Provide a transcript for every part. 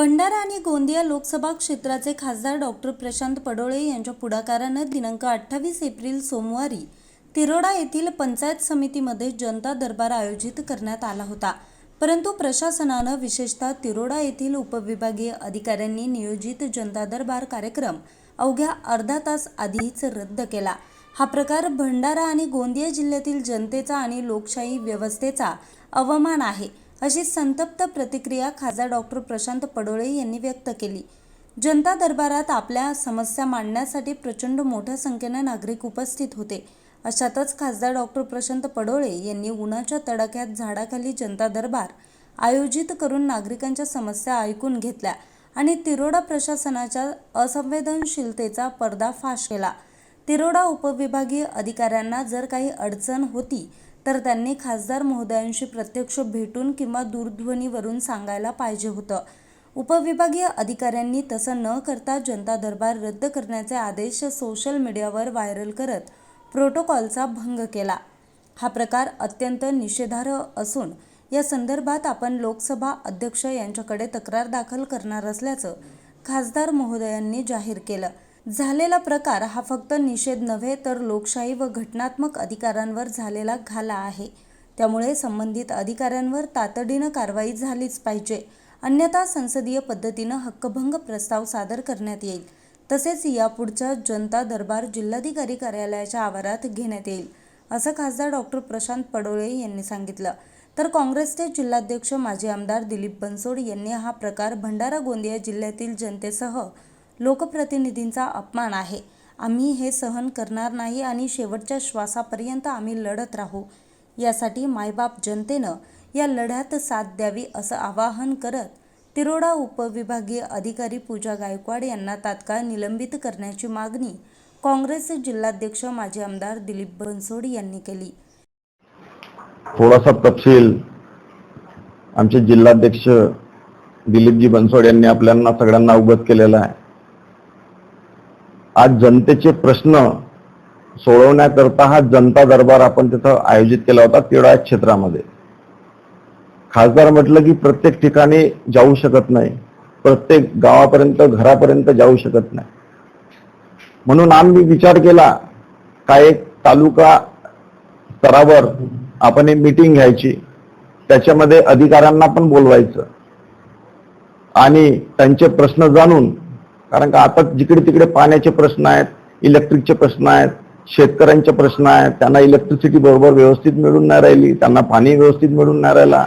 भंडारा आणि गोंदिया लोकसभा क्षेत्राचे खासदार डॉक्टर प्रशांत पडोळे यांच्या पुढाकारानं दिनांक अठ्ठावीस एप्रिल सोमवारी तिरोडा येथील पंचायत समितीमध्ये जनता दरबार आयोजित करण्यात आला होता. परंतु प्रशासनानं विशेषतः तिरोडा येथील उपविभागीय अधिकाऱ्यांनी नियोजित जनता दरबार कार्यक्रम अवघ्या अर्धा तास आधीच रद्द केला. हा प्रकार भंडारा आणि गोंदिया जिल्ह्यातील जनतेचा आणि लोकशाही व्यवस्थेचा अवमान आहे. अशी संतप्त प्रतिक्रिया खासदार डॉक्टर प्रशांत पडोळे यांनी व्यक्त केली. जनता दरबारात आपल्या समस्या मांडण्यासाठी प्रचंड मोठ्या संख्येने नागरिक उपस्थित होते. अशातच खासदार डॉक्टर प्रशांत पडोळे यांनी उन्हाच्या तडाख्यात झाडाखाली जनता दरबार आयोजित करून नागरिकांच्या समस्या ऐकून घेतल्या आणि तिरोडा प्रशासनाच्या असंवेदनशीलतेचा पर्दाफाश केला. तिरोडा उपविभागीय अधिकाऱ्यांना जर काही अडचण होती तर त्यांनी खासदार महोदयांशी प्रत्यक्ष भेटून किंवा दूरध्वनीवरून सांगायला पाहिजे होतं. उपविभागीय अधिकाऱ्यांनी तसं न करता जनता दरबार रद्द करण्याचे आदेश सोशल मीडियावर व्हायरल करत प्रोटोकॉलचा भंग केला. हा प्रकार अत्यंत निषेधार्ह असून या संदर्भात आपण लोकसभा अध्यक्ष यांच्याकडे तक्रार दाखल करणार असल्याचं खासदार महोदयांनी जाहीर केलं. झालेला प्रकार हा फक्त निषेध नव्हे तर लोकशाही व घटनात्मक अधिकारांवर झालेला घाला आहे. त्यामुळे संबंधित अधिकाऱ्यांवर तातडीनं कारवाई झालीच पाहिजे. अन्यथा संसदीय पद्धतीनं हक्कभंग प्रस्ताव सादर करण्यात येईल. तसेच यापुढच्या जनता दरबार जिल्हाधिकारी कार्यालयाच्या आवारात घेण्यात येईल असं खासदार डॉक्टर प्रशांत पडोळे यांनी सांगितलं. तर काँग्रेसचे जिल्हाध्यक्ष माजी आमदार दिलीप बनसोड यांनी हा प्रकार भंडारा गोंदिया जिल्ह्यातील जनतेसह लोकप्रतिनिधींचा अपमान आहे. आम्ही हे सहन करणार नाही आणि शेवटच्या श्वासापर्यंत आम्ही लढत राहू. यासाठी मायबाप जनतेनं या लढ्यात साथ द्यावी असं आवाहन करत तिरोडा उपविभागीय अधिकारी पूजा गायकवाड यांना तात्काळ निलंबित करण्याची मागणी काँग्रेसचे जिल्हाध्यक्ष माजी आमदार दिलीप बनसोड यांनी केली. थोडासा तपशील. आमचे जिल्हाध्यक्ष दिलीपजी बनसोड यांनी आपल्याला सगळ्यांना अवगत केलेला आहे. आज जनतेचे प्रश्न सोडवण्याकरता हा जनता दरबार आपण तिथं आयोजित केला होता तिळा क्षेत्रामध्ये. खासदार म्हटलं की प्रत्येक ठिकाणी जाऊ शकत नाही. प्रत्येक गावापर्यंत घरापर्यंत जाऊ शकत नाही. म्हणून आम्ही विचार केला का एक तालुका स्तरावर आपण एक मीटिंग घ्यायची. त्याच्यामध्ये अधिकाऱ्यांना पण बोलवायचं. आणि त्यांचे प्रश्न जाणून कारण का आता जिकडे तिकडे पाण्याचे प्रश्न आहेत इलेक्ट्रिकचे प्रश्न आहेत शेतकऱ्यांचे प्रश्न आहेत त्यांना इलेक्ट्रिसिटी बरोबर व्यवस्थित मिळून नाही राहिली त्यांना पाणी व्यवस्थित मिळून नाही राहिला.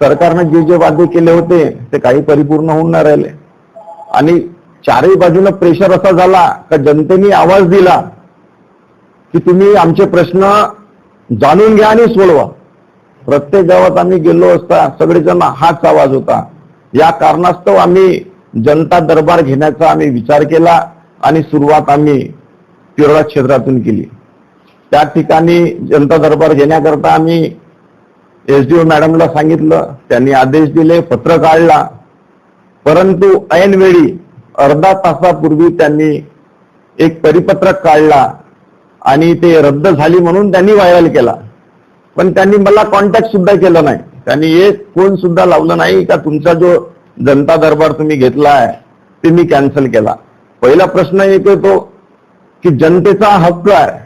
सरकारनं जे जे वादे केले होते ते काही परिपूर्ण होऊन नाही राहिले. आणि चारही बाजूनं प्रेशर असा झाला का जनतेने आवाज दिला की तुम्ही आमचे प्रश्न जाणून घ्या आणि सोडवा. प्रत्येक गावात आम्ही गेलो असता सगळेजण हाच आवाज होता. या कारणास्तव आम्ही जनता दरबार घेण्याचा आम्ही विचार केला आणि सुरुवात आम्ही तिरोडा क्षेत्रातून केली. त्या ठिकाणी जनता दरबार घेण्याकरता आम्ही एस डी ओ मॅडमला सांगितलं त्यांनी आदेश दिले पत्र काढला. परंतु ऐनवेळी अर्धा तासापूर्वी त्यांनी एक परिपत्रक काढला आणि ते रद्द झाली म्हणून त्यांनी व्हायरल केला. पण त्यांनी मला कॉन्टॅक्ट सुद्धा केलं नाही. त्यांनी एक फोन सुद्धा लावलं नाही का तुमचा जो जनता दरबार तुम्ही घेतला आहे ते मी कॅन्सल केला. पहिला प्रश्न येतो येतो की जनतेचा हक्क आहे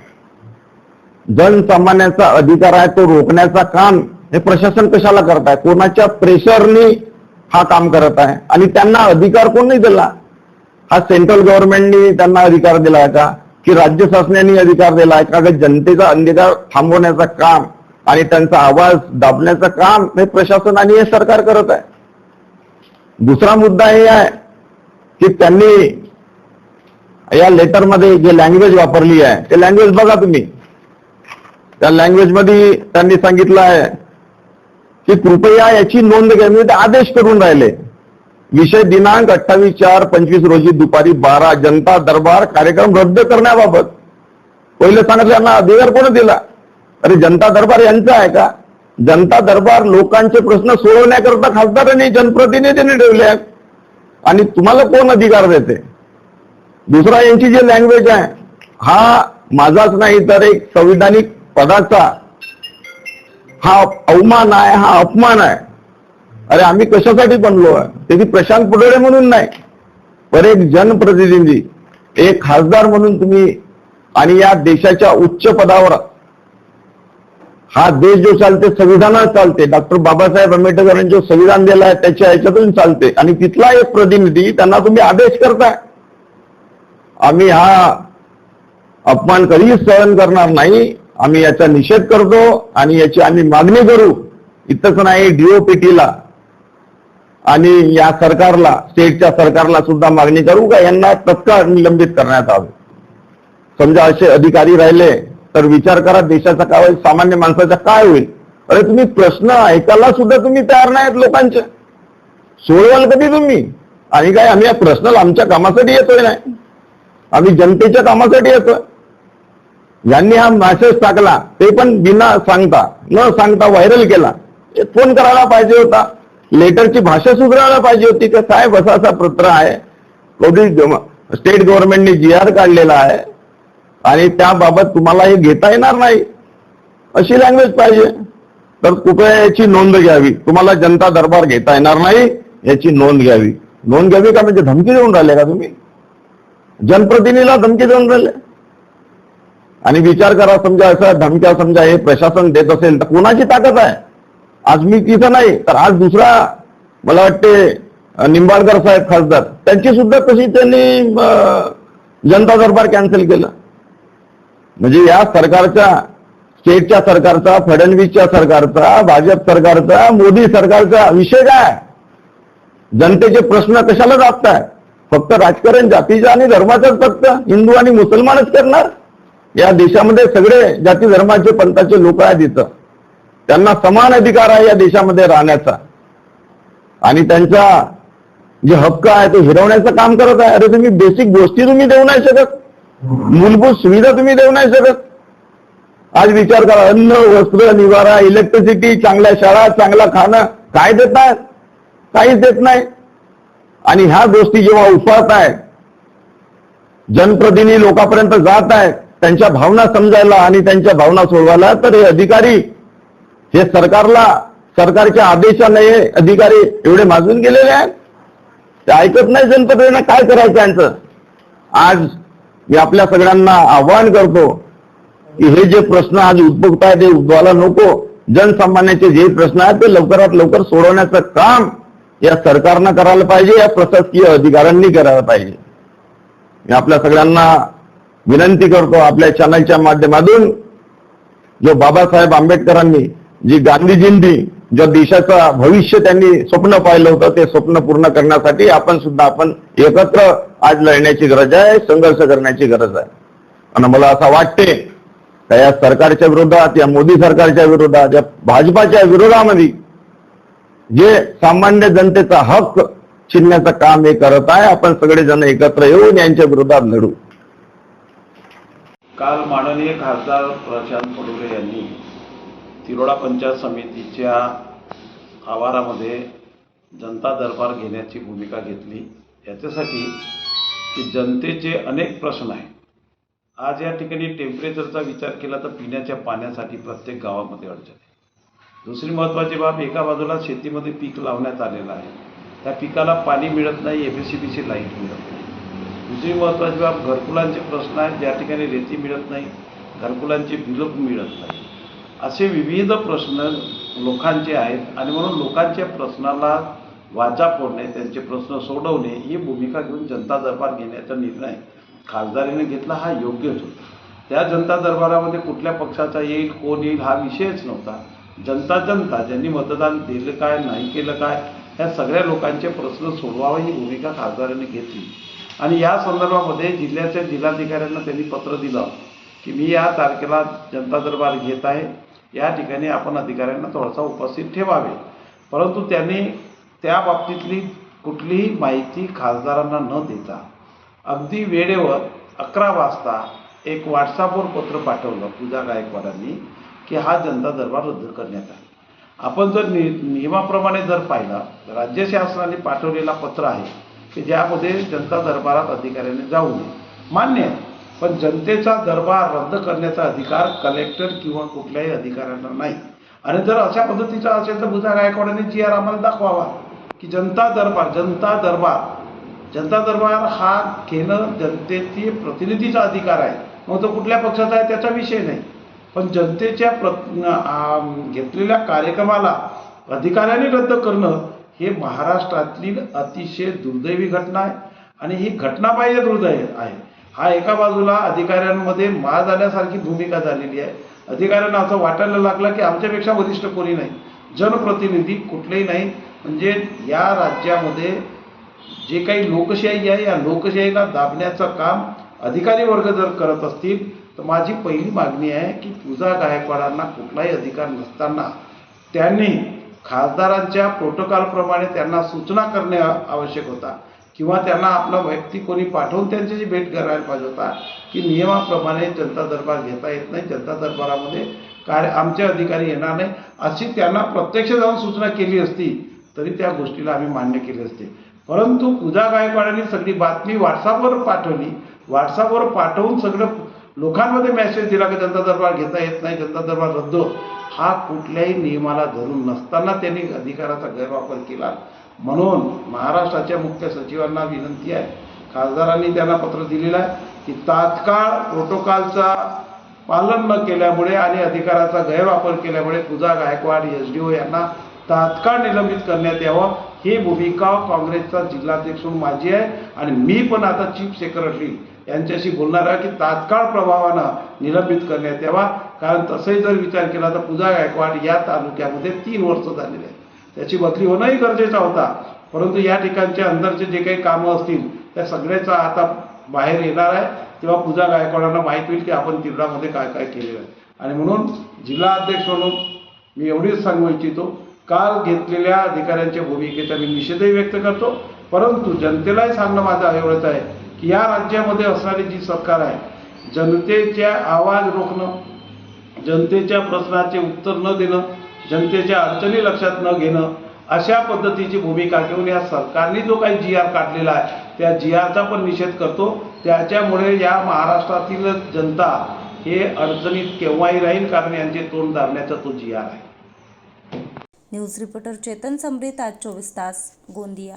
जनसामान्याचा अधिकार आहे तो रोखण्याचा काम हे प्रशासन कशाला करत आहे कोणाच्या प्रेशरनी हा काम करत आहे? आणि त्यांना अधिकार कोण नाही दिला? हा सेंट्रल गव्हर्नमेंटनी त्यांना अधिकार दिलाय का? की राज्य शासनाने अधिकार दिला आहे का जनतेचा अधिकार थांबवण्याचं काम आणि त्यांचा आवाज दाबण्याचं काम हे प्रशासन आणि हे सरकार करत आहे? दुसरा मुद्दा हे आहे की त्यांनी या लेटरमध्ये जे लँग्वेज वापरली आहे ते लँग्वेज बघा तुम्ही. त्या लँग्वेजमध्ये त्यांनी सांगितलं आहे की कृपया याची नोंद घ्यावी ते आदेश करून राहिले. विषय दिनांक अठ्ठावीस चार पंचवीस रोजी दुपारी बारा जनता दरबार कार्यक्रम रद्द करण्याबाबत. पहिले सांगितलं यांना अधिकार कोण दिला? अरे जनता दरबार यांचा आहे का? जनता दरबार लोकांचे प्रश्न सोडवण्याकरता खासदारांनी जनप्रतिनिधींनी ठेवले आहेत. आणि तुम्हाला कोण अधिकार देते? दुसरा यांची जी लँग्वेज आहे हा माझाच नाही तर एक संविधानिक पदाचा हा अवमान आहे हा अपमान आहे. अरे आम्ही कशासाठी बनलो आहे? त्याची प्रशांत पुढे म्हणून नाही पर एक जनप्रतिनिधी एक खासदार म्हणून तुम्ही आणि या देशाच्या उच्च पदावर हा देश जो चालते संविधानात चालते. डॉक्टर बाबासाहेब आंबेडकरांनी जो संविधान दिला आहे त्याच्या ह्याच्यातून चालते. आणि तिथला एक प्रतिनिधी त्यांना तुम्ही आदेश करताय. आम्ही हा अपमान कधीच सहन करणार नाही. आम्ही याचा निषेध करतो आणि याची आम्ही मागणी करू. इतकंच नाही डीओपीटीला आणि या सरकारला स्टेटच्या सरकारला सुद्धा मागणी करू का? यांना तत्काळ निलंबित करण्यात आवे समजा असे अधिकारी राहिले तर विचार करा देशाचा काय होईल सामान्य माणसाचा काय होईल? अरे तुम्ही प्रश्न ऐकायला सुद्धा तुम्ही तयार नाहीत लोकांचे. सोडवाल कधी तुम्ही? आणि काय आम्ही या प्रश्नाला आमच्या कामासाठी येतोय नाही. आम्ही जनतेच्या कामासाठी येतोय. यांनी हा मॅसेज टाकला ते पण बिना सांगता न सांगता व्हायरल केला. फोन करायला पाहिजे होता. लेटरची भाषा सुधारायला पाहिजे होती. का साहेब असा असा पत्र आहे. कधी स्टेट गव्हर्नमेंटने जी आर काढलेला आहे. आणि त्याबाबत तुम्हाला हे घेता येणार नाही. अशी लँग्वेज पाहिजे. तर कृपया याची नोंद घ्यावी? तुम्हाला जनता दरबार घेता येणार नाही याची नोंद घ्यावी. नोंद घ्यावी का म्हणजे धमकी देऊन राहिले का तुम्ही? जनप्रतिनिधीला धमकी देऊन राहिले. आणि विचार करा समजा असं धमक्या समजा हे प्रशासन देत असेल तर कोणाची ताकद आहे? आज मी तिथं नाही तर आज दुसरा मला वाटते निंबाळकर साहेब खासदार. त्यांची सुद्धा कशी त्यांनी जनता दरबार कॅन्सल केलं. म्हणजे या सरकारचा स्टेटच्या सरकारचा फडणवीसच्या सरकारचा भाजप सरकारचा मोदी सरकारचा विषय काय? जनतेचे प्रश्न कशाला जागताय फक्त राजकारण जातीच्या आणि धर्माचाच फक्त? हिंदू आणि मुसलमानच करणार? या देशामध्ये सगळे जाती धर्माचे पंथाचे लोक आहेत इथं. त्यांना समान अधिकार आहे या देशामध्ये राहण्याचा. आणि त्यांचा जे हक्क आहे तो हिरवण्याचं काम करत आहे. अरे तुम्ही बेसिक गोष्टी तुम्ही देऊ नाही शकत. मूलभूत सुविधा तुम्ही देऊ नाही शकत. आज विचार करा अन्न वस्त्र निवारा इलेक्ट्रिसिटी चांगल्या शाळा चांगलं खाणं काय देत आहेत? काहीच देत नाही. आणि ह्या गोष्टी जेव्हा उपात आहेत जनप्रतिनिधी लोकांपर्यंत जात आहेत त्यांच्या भावना समजायला आणि त्यांच्या भावना सोडवायला तर हे अधिकारी हे सरकारला सरकारच्या आदेशाने अधिकारी एवढे माजून गेलेले आहेत. ते ऐकत नाही जनप्रतिनिधींना काय करायचं त्यांचं आज मी आपल्या सगळ्यांना आवाहन करतो की हे जे प्रश्न आज उद्भवत आहे ते उद्भवायला नको. जनसामान्याचे जे प्रश्न आहेत ते लवकरात लवकर सोडवण्याचं काम या सरकारनं करायला पाहिजे या प्रशासकीय अधिकाऱ्यांनी करायला पाहिजे. मी आपल्या सगळ्यांना विनंती करतो आपल्या चॅनलच्या माध्यमातून जो बाबासाहेब आंबेडकरांनी जी गांधीजींनी ज्या देशाचं भविष्य त्यांनी स्वप्न पाहिलं होतं ते स्वप्न पूर्ण करण्यासाठी आपण सुद्धा आपण एकत्र आज लढण्याची गरज आहे संघर्ष करण्याची गरज आहे. आणि मला असं वाटते का या सरकारच्या विरोधात या मोदी सरकारच्या विरोधात या भाजपाच्या विरोधामध्ये जे सामान्य जनतेचा हक छिनण्याचं काम हे करत आहे आपण सगळेजण एकत्र येऊन यांच्या विरोधात लढू. काल माननीय खासदार प्रशांत पडुले यांनी तिरोडा पंचायत समितीच्या आवारामध्ये जनता दरबार घेण्याची भूमिका घेतली. याच्यासाठी की जनतेचे अनेक प्रश्न आहेत. आज या ठिकाणी टेम्परेचरचा विचार केला तर पिण्याच्या पाण्यासाठी प्रत्येक गावामध्ये अडचण आहे. दुसरी महत्त्वाची बाब एका बाजूला शेतीमध्ये पीक लावण्यात आलेलं आहे. त्या पिकाला पाणी मिळत नाही F C B C light मिळत नाही. दुसरी महत्त्वाची बाब घरकुलांचे प्रश्न आहेत. ज्या ठिकाणी रेती मिळत नाही घरकुलांची बिलं मिळत नाही. असे विविध प्रश्न लोकांचे आहेत आणि म्हणून लोकांच्या प्रश्नाला वाचा फोडणे त्यांचे प्रश्न सोडवणे ही भूमिका घेऊन जनता दरबार घेण्याचा निर्णय खासदारीने घेतला हा योग्यच होता. त्या जनता दरबारामध्ये कुठल्या पक्षाचा येईल कोण येईल हा विषयच नव्हता. जनता जनता ज्यांनी मतदान दिलं काय नाही केलं काय ह्या सगळ्या लोकांचे प्रश्न सोडवावा ही भूमिका खासदारांनी घेतली. आणि या संदर्भामध्ये जिल्ह्याच्या जिल्हाधिकाऱ्यांना त्यांनी पत्र दिलं की मी या तारखेला जनता दरबार घेत आहे. या ठिकाणी आपण अधिकाऱ्यांना थोडासा उपस्थित ठेवावे. परंतु त्यांनी त्या बाबतीतली कुठलीही माहिती खासदारांना न देता अगदी वेळेवर अकरा वाजता एक व्हॉट्सअपवर पत्र पाठवलं पूजा गायकवाडांनी की हा जनता दरबार रद्द करण्यात आला. आपण जर नि नियमाप्रमाणे जर पाहिलं राज्य शासनाने पाठवलेला पत्र आहे की ज्यामध्ये जनता दरबारात अधिकाऱ्याने जाऊ नये. मान्य आहे. पण जनतेचा दरबार रद्द करण्याचा अधिकार कलेक्टर किंवा कुठल्याही अधिकाऱ्यांना नाही. आणि जर अशा पद्धतीचा असेल तर बुधा गायकवाडांनी जी आर आम्हाला दाखवावा की जनता दरबार जनता दरबार जनता दरबार हा घेणं जनतेचे प्रतिनिधीचा अधिकार आहे. मग तो कुठल्या पक्षाचा आहे त्याचा विषय नाही. पण जनतेच्या प्र घेतलेल्या कार्यक्रमाला अधिकाऱ्यांनी रद्द करणं हे महाराष्ट्रातील अतिशय दुर्दैवी घटना आहे. आणि ही घटना पाहिजे दुर्दैव आहे. हा एका बाजूला अधिकाऱ्यांमध्ये मार झाल्यासारखी भूमिका झालेली आहे. अधिकाऱ्यांना असं वाटायला लागलं की आमच्यापेक्षा वरिष्ठ कोणी नाही. जनप्रतिनिधी कुठलेही नाही. म्हणजे या राज्यामध्ये जे काही लोकशाही आहे या लोकशाहीला दाबण्याचं काम अधिकारी वर्ग जर करत असतील तर माझी पहिली मागणी आहे की पूजा गायकवाडांना कुठलाही अधिकार नसताना त्यांनी खासदारांच्या प्रोटोकॉलप्रमाणे त्यांना सूचना करणे आवश्यक होता. किंवा त्यांना आपला वैयक्तिक कोणी पाठवून त्यांच्याशी भेट करायला पाहिजे होता की नियमाप्रमाणे जनता दरबार घेता येत नाही. जनता दरबारामध्ये कार्य आमचे अधिकारी येणार नाही. अशी त्यांना प्रत्यक्ष जाऊन सूचना केली असती तरी त्या गोष्टीला आम्ही मान्य केले असते. परंतु पूजा गायकवाडांनी सगळी बातमी व्हॉट्सअपवर पाठवली. व्हॉट्सअपवर पाठवून सगळं लोकांमध्ये मेसेज दिला की जनता दरबार घेता येत नाही जनता दरबार रद्द. हा कुठल्याही नियमाला धरून नसताना त्यांनी अधिकाराचा गैरवापर केला. म्हणून महाराष्ट्राच्या मुख्य सचिवांना विनंती आहे. खासदारांनी त्यांना पत्र दिलेलं आहे की तात्काळ प्रोटोकॉलचा पालन न केल्यामुळे आणि अधिकाराचा गैरवापर केल्यामुळे Pooja Gaikwad S D O यांना तात्काळ निलंबित करण्यात यावं. ही भूमिका काँग्रेसचा जिल्हाध्यक्ष माझी आहे आणि मी पण आता चीफ सेक्रेटरी यांच्याशी बोलणार आहे की तात्काळ प्रभावानं निलंबित करण्यात यावा. कारण तसंही जर विचार केला तर पूजा गायकवाड या तालुक्यामध्ये तीन वर्ष झालेले आहे त्याची बदली होणंही गरजेचा होता. परंतु या ठिकाणच्या अंदरचे जे काही कामं असतील त्या सगळ्याचा आता बाहेर येणार आहे. तेव्हा पूजा गायकवाडांना माहीत होईल की आपण तिरडामध्ये काय काय केलेलं आहे. आणि म्हणून जिल्हा अध्यक्ष म्हणून मी एवढीच सांगू इच्छितो काल घेतलेल्या अधिकाऱ्यांच्या भूमिकेचा मी निषेधही व्यक्त करतो. परंतु जनतेलाही सांगणं माझं एवढंच आहे की या राज्यामध्ये असणारी जी सरकार आहे जनतेच्या आवाज रोखणं जनतेच्या प्रश्नाचे उत्तर न देणं जनतेच्या अडचणी लक्षात न घेणं अशा पद्धतीची भूमिका घेऊन या सरकारने जो काही जी आर काढलेला आहे त्या जी आरचा पण निषेध करतो. त्याच्यामुळे या महाराष्ट्रातील जनता हे अडचणीत केव्हाही राहील कारण यांचे तोंड दाबण्याचा तो जी आर आहे. न्यूज रिपोर्टर चेतन समृत आज चोवीस तास गोंदिया.